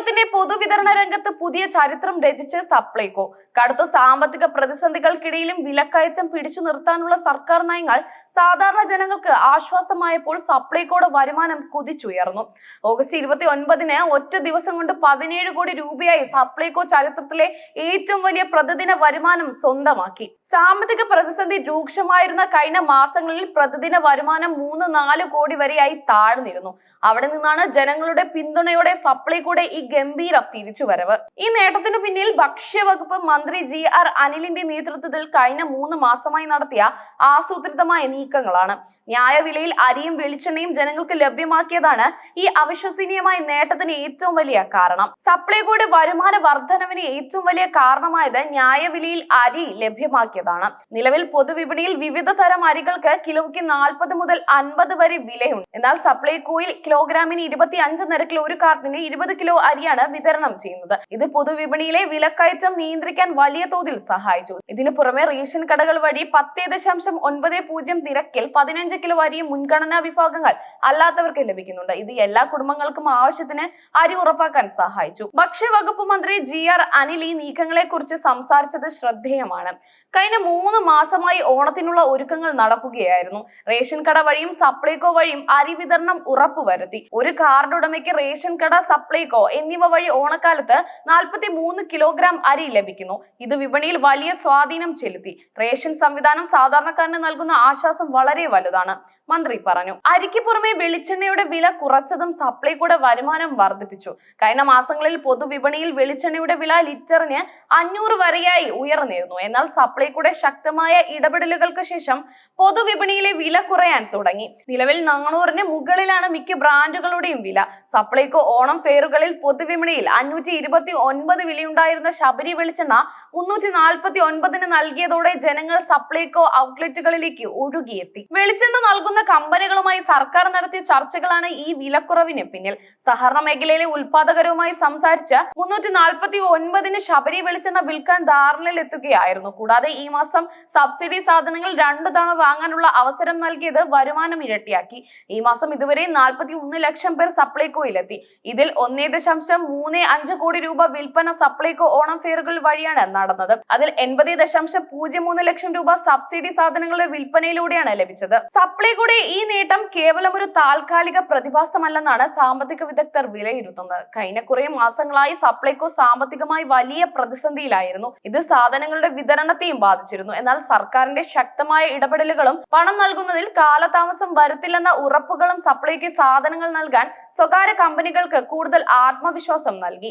കേരളത്തിന്റെ പൊതുവിതരണ രംഗത്ത് പുതിയ ചരിത്രം രചിച്ച് സപ്ലൈകോ. കടുത്ത സാമ്പത്തിക പ്രതിസന്ധികൾക്കിടയിലും വിലക്കയറ്റം പിടിച്ചു നിർത്താനുള്ള സർക്കാർ നയങ്ങൾ സാധാരണ ജനങ്ങൾക്ക് ആശ്വാസമായപ്പോൾ സപ്ലൈകോയുടെ വരുമാനം കുതിച്ചുയർന്നു. ഓഗസ്റ്റ് ഇരുപത്തി ഒൻപതിന് ഒറ്റ ദിവസം കൊണ്ട് പതിനേഴ് കോടി രൂപയായി സപ്ലൈകോ ചരിത്രത്തിലെ ഏറ്റവും വലിയ പ്രതിദിന വരുമാനം സ്വന്തമാക്കി. സാമ്പത്തിക പ്രതിസന്ധി രൂക്ഷമായിരുന്ന കഴിഞ്ഞ മാസങ്ങളിൽ പ്രതിദിന വരുമാനം മൂന്ന് നാല് കോടി വരെയായി താഴ്ന്നിരുന്നു. അവിടെ നിന്നാണ് ജനങ്ങളുടെ പിന്തുണയോടെ സപ്ലൈകോയുടെ ഈ ഗംഭീര തിരിച്ചുവരവ് ഈ നേട്ടത്തിന് പിന്നിൽ ഭക്ഷ്യവകുപ്പ് മന്ത്രി ജി ആർ അനിലിന്റെ നേതൃത്വത്തിൽ കഴിഞ്ഞ മൂന്ന് മാസമായി നടത്തിയ ആസൂത്രിതമായ നീക്കങ്ങളാണ്. ന്യായവിലയിൽ അരിയും വെളിച്ചെണ്ണയും ജനങ്ങൾക്ക് ലഭ്യമാക്കിയതാണ് ഈ അവിശ്വസനീയമായ നേട്ടത്തിന് ഏറ്റവും വലിയ കാരണം. സപ്ലൈകോയുടെ വരുമാന വർധനവിന് ഏറ്റവും വലിയ കാരണമായത് ന്യായവിലയിൽ അരി ലഭ്യമാക്കിയതാണ്. നിലവിൽ പൊതുവിപണിയിൽ വിവിധ തരം അരികൾക്ക് കിലോയ്ക്ക് നാൽപ്പത് മുതൽ അൻപത് വരെ വിലയുണ്ട്. എന്നാൽ സപ്ലൈകോയിൽ കിലോഗ്രാമിന് ഇരുപത്തി അഞ്ച് നിരക്കിൽ ഒരു കാർട്ടിന് ഇരുപത് കിലോ അരിയാണ് വിതരണം ചെയ്യുന്നത്. ഇത് പൊതുവിപണിയിലെ വിലക്കയറ്റം നിയന്ത്രിക്കാൻ വലിയ തോതിൽ സഹായിച്ചു. ഇതിനു പുറമെ റേഷൻ കടകൾ വഴി പത്തേ ദശാംശം ഒൻപത് പൂജ്യം നിരക്കിൽ പതിനഞ്ച് കിലോ അരി മുൻഗണനാ വിഭാഗങ്ങൾ അല്ലാത്തവർക്ക് ലഭിക്കുന്നുണ്ട്. ഇത് എല്ലാ കുടുംബങ്ങൾക്കും ആവശ്യത്തിന് അരി ഉറപ്പാക്കാൻ സഹായിച്ചു. ഭക്ഷ്യവകുപ്പ് മന്ത്രി ജി ആർ അനിൽ ഈ നീക്കങ്ങളെ കുറിച്ച് സംസാരിച്ചത് ശ്രദ്ധേയമാണ്. കഴിഞ്ഞ മൂന്ന് മാസമായി ഓണത്തിനുള്ള ഒരുക്കങ്ങൾ നടക്കുകയായിരുന്നു. റേഷൻ കട വഴിയും സപ്ലൈകോ വഴിയും അരി വിതരണം ഉറപ്പുവരുത്തി. ഒരു കാർഡ് ഉടമയ്ക്ക് റേഷൻ കട സപ്ലൈകോ എന്നിവ വഴി ഓണക്കാലത്ത് നാൽപ്പത്തി മൂന്ന് കിലോഗ്രാം അരി ലഭിക്കുന്നു. ഇത് വിപണിയിൽ വലിയ സ്വാധീനം ചെലുത്തി. റേഷൻ സംവിധാനം സാധാരണക്കാരന് നൽകുന്ന ആശ്വാസം വളരെ വലുതാണ്. മന്ത്രി പറഞ്ഞു. അരിക്ക് പുറമെ വെളിച്ചെണ്ണയുടെ വില കുറച്ചതും സപ്ലൈകോയുടെ വരുമാനം വർദ്ധിപ്പിച്ചു. കഴിഞ്ഞ മാസങ്ങളിൽ പൊതുവിപണിയിൽ വെളിച്ചെണ്ണയുടെ വില ലിറ്ററിന് അഞ്ഞൂറ് വരെയായി ഉയർന്നിരുന്നു. എന്നാൽ സപ്ലൈകോയുടെ ശക്തമായ ഇടപെടലുകൾക്ക് ശേഷം പൊതുവിപണിയിലെ വില കുറയാൻ തുടങ്ങി. നിലവിൽ നാണൂറിന് മുകളിലാണ് മിക്ക ബ്രാൻഡുകളുടെയും വില. സപ്ലൈകോ ഓണം ഫെയറുകളിൽ പൊതുവിപണിയിൽ അഞ്ഞൂറ്റി ഇരുപത്തി ഒൻപത് വിലയുണ്ടായിരുന്ന ശബരി വെളിച്ചെണ്ണ മുന്നൂറ്റി നാൽപ്പത്തി ഒൻപതിന് നൽകിയതോടെ ജനങ്ങൾ സപ്ലൈകോ ഔട്ട്ലെറ്റുകളിലേക്ക് ഒഴുകിയെത്തി. വെളിച്ചെണ്ണ നൽകുന്ന കമ്പനികളുമായി സർക്കാർ നടത്തിയ ചർച്ചകളാണ് ഈ വിലക്കുറവിന് പിന്നിൽ. സഹകരണ മേഖലയിലെ ഉൽപാദകരുമായി സംസാരിച്ച് മുന്നൂറ്റി നാൽപ്പത്തി ഒൻപതിന് ശബരി വെളിച്ചെണ്ണ വിൽക്കാൻ ധാരണയിലെത്തുകയായിരുന്നു. കൂടാതെ ഈ മാസം സബ്സിഡി സാധനങ്ങൾ രണ്ടു തവണ വാങ്ങാനുള്ള അവസരം നൽകിയത് വരുമാനം ഇരട്ടിയാക്കി. ഈ മാസം ഇതുവരെ നാൽപ്പത്തി ഒന്ന് ലക്ഷം പേർ സപ്ലൈകോയിലെത്തി. ഇതിൽ ഒന്നേ ദശാംശം മൂന്ന് അഞ്ച് കോടി രൂപ വിൽപ്പന സപ്ലൈകോ ഓണം ഫെയറുകൾ വഴിയാണ് നടന്നത്. അതിൽ എൺപത് ദശാംശം പൂജ്യം മൂന്ന് ലക്ഷം രൂപ സബ്സിഡി സാധനങ്ങളുടെ വിൽപ്പനയിലൂടെയാണ് ലഭിച്ചത്. സപ്ലൈകോയുടെ ഈ നേട്ടം കേവലം ഒരു താൽക്കാലിക പ്രതിഭാസമല്ലെന്നാണ് സാമ്പത്തിക വിദഗ്ധർ വിലയിരുത്തുന്നത്. കഴിഞ്ഞ കുറെ മാസങ്ങളായി സപ്ലൈകോ സാമ്പത്തികമായി വലിയ പ്രതിസന്ധിയിലായിരുന്നു. ഇത് സാധനങ്ങളുടെ വിതരണത്തെയും ബാധിച്ചിരുന്നു. എന്നാൽ സർക്കാരിന്റെ ശക്തമായ ഇടപെടലുകളും പണം നൽകുന്നതിൽ കാലതാമസം വരുത്തില്ലെന്ന ഉറപ്പുകളും സപ്ലൈക്ക് സാധനങ്ങൾ നൽകാൻ സ്വകാര്യ കമ്പനികൾക്ക് കൂടുതൽ ആത്മവിശ്വാസം നൽകി.